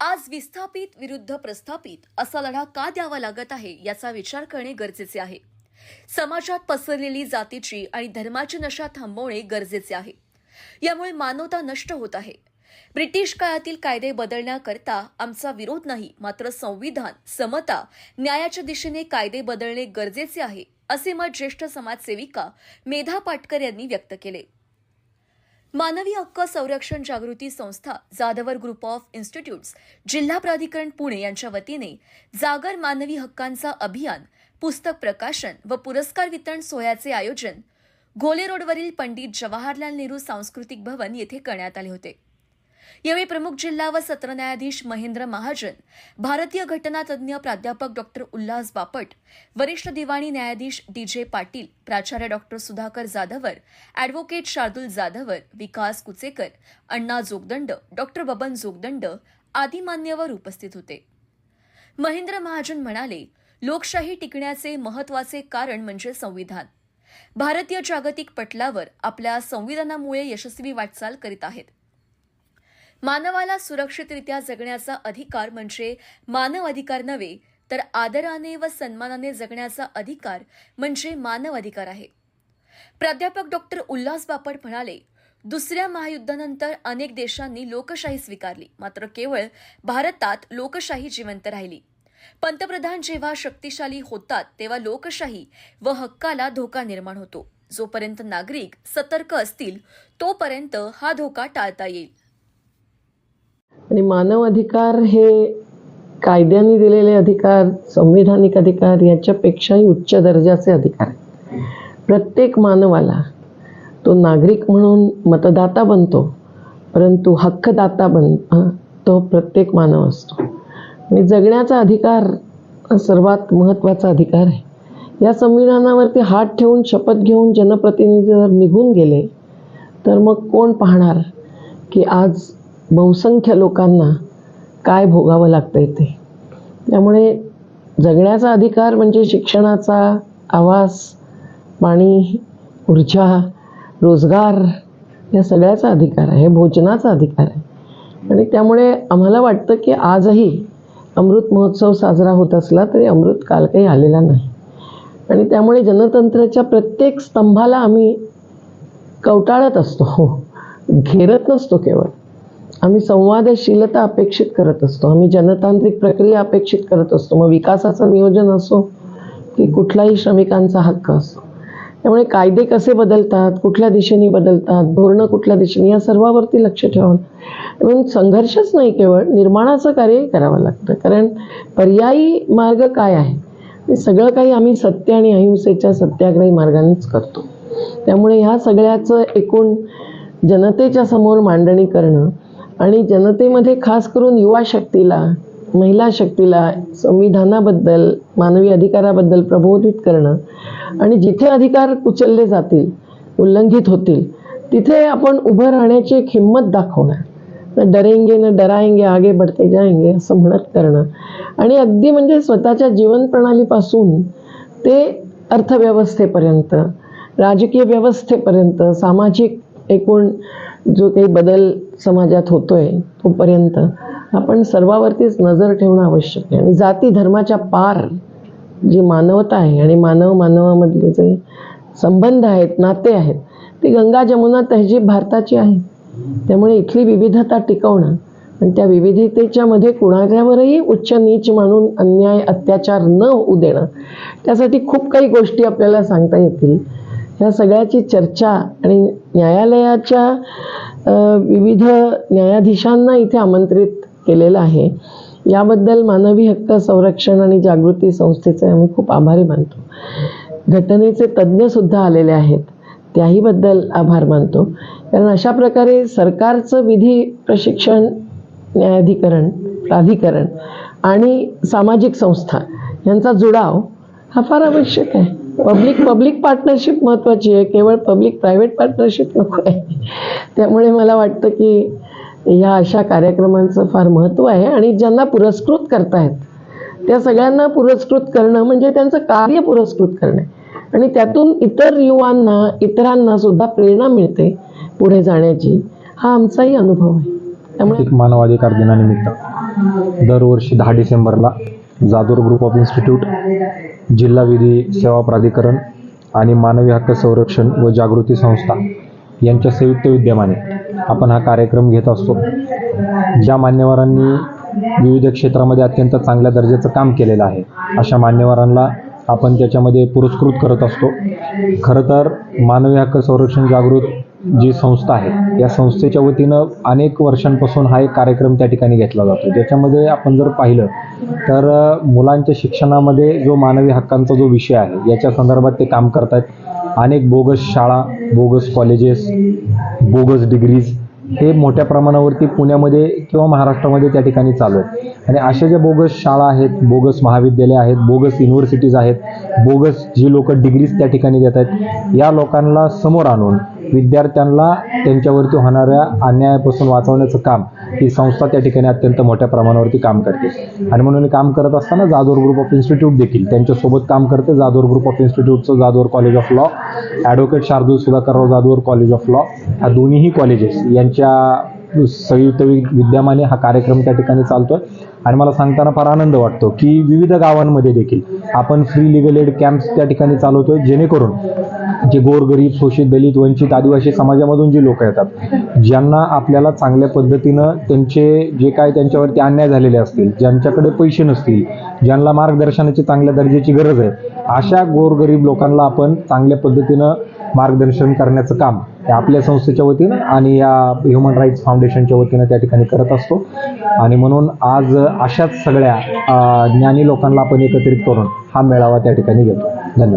आज विस्थापित विरुद्ध प्रस्थापित असा लढा का द्यावा लागत आहे याचा विचार करणे गरजेचे आहे. समाजात पसरलेली जातीची आणि धर्माची नशा थांबवणे गरजेचे आहे. यामुळे मानवता नष्ट होत आहे. ब्रिटिश काळातील कायदे बदलण्याकरता आमचा विरोध नाही मात्र संविधान समता न्यायाच्या दिशेने कायदे बदलणे गरजेचे आहे असे मत ज्येष्ठ समाजसेविका मेधा पाटकर यांनी व्यक्त केले. मानवी हक्क संरक्षण जागृती संस्था जाधवर ग्रुप ऑफ इन्स्टिट्यूट्स जिल्हा प्राधिकरण पुणे यांच्या वतीने जागर मानवी हक्कांचा अभियान पुस्तक प्रकाशन व पुरस्कार वितरण सोहळ्याचे आयोजन घोले रोडवरील पंडित जवाहरलाल नेहरू सांस्कृतिक भवन येथे करण्यात आले होते. यावेळी प्रमुख जिल्हा व सत्र न्यायाधीश महेंद्र महाजन भारतीय घटनातज्ञ प्राध्यापक डॉक्टर उल्हास बापट वरिष्ठ दिवाणी न्यायाधीश डी जे पाटील प्राचार्य doctor Sudhakar Jadhavar advocate Shardul Jadhavar Vikas Kuchekar Anna Jogdand doctor Baban Jogdand आदी मान्यवर उपस्थित होते. महेंद्र महाजन म्हणाले लोकशाही टिकण्याचे महत्त्वाचे कारण म्हणजे संविधान. भारतीय जागतिक पटलावर आपल्या संविधानामुळे यशस्वी वाटचाल करीत आहेत. मानवाला सुरक्षितरित्या जगण्याचा अधिकार म्हणजे मानव अधिकार नव्हे तर आदराने व सन्मानाने जगण्याचा अधिकार म्हणजे मानव अधिकार आहे. प्राध्यापक डॉक्टर उल्हास बापट म्हणाले दुसऱ्या महायुद्धानंतर अनेक देशांनी लोकशाही स्वीकारली मात्र केवळ भारतात लोकशाही जिवंत राहिली. पंतप्रधान जेव्हा शक्तिशाली होतात तेव्हा लोकशाही व हक्काला धोका निर्माण होतो. जोपर्यंत नागरिक सतर्क असतील तोपर्यंत हा धोका टाळता येईल. आणि मानव अधिकार हे कायद्याने दिलेले अधिकार संविधानिक अधिकार याच्यापेक्षाही उच्च दर्जाचे अधिकार आहेत. प्रत्येक मानवाला तो नागरिक म्हणून मतदाता बनतो परंतु हक्कदाता बन तो प्रत्येक मानव असतो. आणि जगण्याचा अधिकार सर्वात महत्त्वाचा अधिकार आहे. या संविधानावरती हात ठेवून शपथ घेऊन जनप्रतिनिधी जर निघून गेले तर मग कोण पाहणार की आज बहुसंख्य लोकांना काय भोगावं लागतं ते? त्यामुळे जगण्याचा अधिकार म्हणजे शिक्षणाचा आवास पाणी ऊर्जा रोजगार या सगळ्याचा अधिकार आहे भोजनाचा अधिकार आहे. आणि त्यामुळे आम्हाला वाटतं की आजही अमृत महोत्सव साजरा होत असला तरी अमृत काल काही आलेला नाही. आणि त्यामुळे जनतंत्राच्या प्रत्येक स्तंभाला आम्ही कवटाळत असतो. हो घेरत नसतो केवळ. आम्ही संवादशीलता अपेक्षित करत असतो. आम्ही जनतांत्रिक प्रक्रिया अपेक्षित करत असतो. मग विकासाचं नियोजन असो की कुठलाही श्रमिकांचा हक्क असो. त्यामुळे कायदे कसे बदलतात कुठल्या दिशेने बदलतात धोरणं कुठल्या दिशेने या सर्वावरती लक्ष ठेवून म्हणून संघर्षच नाही केवळ निर्माणाचं कार्यही करावं लागतं. कारण पर्यायी मार्ग काय आहे? सगळं काही आम्ही सत्य आणि अहिंसेच्या सत्याग्रही मार्गानेच करतो. त्यामुळे ह्या सगळ्याचं एकूण जनतेच्या समोर मांडणी करणं आणि जनतेमध्ये खास करून युवा शक्तीला महिला शक्तीला संविधानाबद्दल मानवी अधिकाराबद्दल प्रबोधित करणं आणि जिथे अधिकार उचलले जातील उल्लंघित होतील तिथे आपण उभं राहण्याची एक हिंमत दाखवणार. न डरेंगे न डरायंगे आगे बढ़ते जायंगे असं म्हणत करणं. आणि अगदी म्हणजे स्वतःच्या जीवन प्रणालीपासून ते अर्थव्यवस्थेपर्यंत राजकीय व्यवस्थेपर्यंत सामाजिक एकूण जो काही बदल समाजात होतोय तोपर्यंत आपण सर्वावरतीच नजर ठेवणं आवश्यक आहे. आणि जाती धर्माच्या पार जी मानवता आहे आणि मानव मानवामधले जे संबंध आहेत नाते आहेत ती गंगा जमुना तहजीब भारताची आहे. त्यामुळे इथली विविधता टिकवणं आणि त्या विविधतेच्या मध्ये कुणाच्यावरही उच्च नीच मानून अन्याय अत्याचार न होऊ देणं त्यासाठी खूप काही गोष्टी आपल्याला सांगता येतील. ह्या सगळ्याची चर्चा आणि न्यायालयाच्या विविध न्यायाधीशांना इथे आमंत्रित केलेलं आहे. याबद्दल मानवी हक्क संरक्षण आणि जागृती संस्थेचे आम्ही खूप आभारी मानतो. घटनेचे तज्ज्ञसुद्धा आलेले आहेत. त्याहीबद्दल आभार मानतो. कारण अशा प्रकारे सरकारचं विधी प्रशिक्षण न्यायाधिकरण प्राधिकरण आणि सामाजिक संस्था यांचा जुडाव हा फार आवश्यक आहे. पब्लिक पब्लिक पार्टनरशिप महत्त्वाची आहे केवळ पब्लिक प्रायव्हेट पार्टनरशिप नको आहे. त्यामुळे मला वाटतं की या अशा कार्यक्रमांचं फार महत्त्व आहे आणि ज्यांना पुरस्कृत करतायत त्या सगळ्यांना पुरस्कृत करणं म्हणजे त्यांचं कार्य पुरस्कृत करणे. आणि त्यातून इतर युवांना इतरांना सुद्धा प्रेरणा मिळते पुढे जाण्याची. हा आमचाही अनुभव आहे. त्यामुळे मानवाधिकार दिनानिमित्त दरवर्षी दहा डिसेंबरला जादूर ग्रुप ऑफ इन्स्टिट्यूट जिल्हा विधी सेवा प्राधिकरण आणि मानवी हक्क संरक्षण व जागृती संस्था यांच्या संयुक्त विद्यमाने आपण हा कार्यक्रम घेत असतो. ज्या मान्यवरांनी विविध क्षेत्रामध्ये अत्यंत चांगल्या दर्जाचं काम केलेलं आहे अशा मान्यवरांना आपण त्याच्यामध्ये पुरस्कृत करत असतो. खरं तर मानवी हक्क संरक्षण जागृत जी संस्था आहे या संस्थेच्या वतीनं अनेक वर्षांपासून हा एक कार्यक्रम त्या ठिकाणी घेतला जातो. ज्याच्यामध्ये आपण जर पाहिलं तर मुलांच्या शिक्षणामध्ये जो मानवी हक्कांचा जो विषय आहे याच्या संदर्भात ते काम करतात अनेक बोगस शाळा बोगस कॉलेजेस बोगस डिग्रीज हे मोठ्या प्रमाणावरती पुण्यामध्ये किंवा महाराष्ट्रामध्ये त्या ठिकाणी चालू आहेत. आणि अशा ज्या बोगस शाळा आहेत बोगस महाविद्यालय आहेत बोगस युनिव्हर्सिटीज आहेत बोगस जी लोक डिग्रीज त्या ठिकाणी देत आहेत या लोकांना समोर आणून विद्यार्थ्यांना त्यांच्यावरती होणाऱ्या अन्यायापासून वाचवण्याचं काम ही संस्था त्या ठिकाणी अत्यंत मोठ्या प्रमाणावरती काम करते. आणि म्हणून काम करत असताना जाधवर ग्रुप ऑफ इन्स्टिट्यूट देखील त्यांच्यासोबत काम करते. Jadhavar group of इन्स्टिट्यूटचं Jadhavar college of law advocate Shardul Sudhakarrao Jadhavar college of law ह्या दोन्हीही कॉलेजेस यांच्या संयुक्त विद्यमाने हा कार्यक्रम त्या ठिकाणी चालतोय. आणि मला सांगताना फार आनंद वाटतो की विविध गावांमध्ये देखील आपण फ्री लिगल एड कॅम्प्स त्या ठिकाणी चालवतोय जेणेकरून जे गोरगरीब शोषित दलित वंचित आदिवासी समाजामधून जी लोक येतात ज्यांना आपल्याला चांगल्या पद्धतीनं त्यांचे जे काय त्यांच्यावरती अन्याय झालेले असतील ज्यांच्याकडे पैसे नसतील ज्यांना मार्गदर्शनाची चांगल्या दर्जाची गरज आहे अशा गोरगरीब लोकांना आपण चांगल्या पद्धतीनं मार्गदर्शन करण्याचं काम आपल्या संस्थेच्या वतीनं आणि या ह्युमन राईट्स फाउंडेशनच्या वतीनं त्या ठिकाणी करत असतो. आणि म्हणून आज अशाच सगळ्या ज्ञानी लोकांना आपण एकत्रित करून हा मेळावा त्या ठिकाणी घेतो. धन्यवाद.